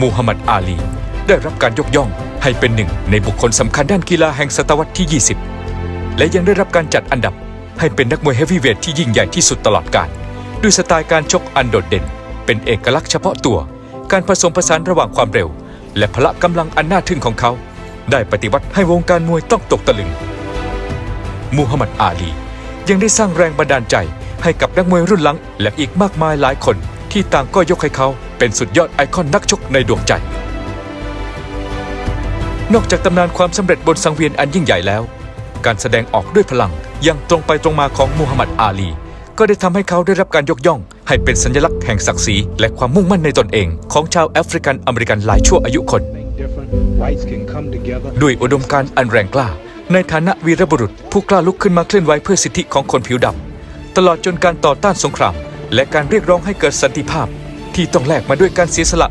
มูฮัมหมัดอาลี ได้รับการยกย่องให้เป็นหนึ่งในบุคคลสำคัญด้านกีฬาแห่งศตวรรษที่ 20 และยังได้รับการจัดอันดับให้เป็นนักมวยเฮฟวีเวทที่ยิ่งใหญ่ที่สุดตลอดกาลด้วยสไตล์การชกอันโดดเด่น เป็นเอกลักษณ์เฉพาะตัว การผสมผสานระหว่างความเร็ว และพละกำลังอันน่าทึ่งของเขา ได้ปฏิวัติให้วงการมวยต้องตกตะลึง มูฮัมหมัดอาลี ยังได้สร้างแรงบันดาลใจให้กับนักมวยรุ่นหลังและอีกมากมายหลายคน ที่ต่างก็ยกให้เขาเป็นสุดยอดไอคอนนักชกในดวงใจ นอกจากตำนานความสำเร็จบนสังเวียนอันยิ่งใหญ่แล้ว การแสดงออกด้วยพลังอย่างตรงไปตรงมาของมูฮัมหมัดอาลี ก็ได้ทำให้เขาได้รับการยกย่อง ให้เป็นสัญลักษณ์แห่งศักดิ์ศรีและความมุ่งมั่นในตนเอง ของชาวแอฟริกันอเมริกันหลายชั่วอายุคน ด้วยอุดมการณ์อันแรงกล้า ในฐานะวีรบุรุษผู้กล้าลุกขึ้นมาเคลื่อนไหวเพื่อสิทธิของคนผิวดำตลอดจนการต่อต้านสงคราม และการเรียกร้องให้เกิดสันติภาพที่ต้องแลกมาด้วยการเสียสละ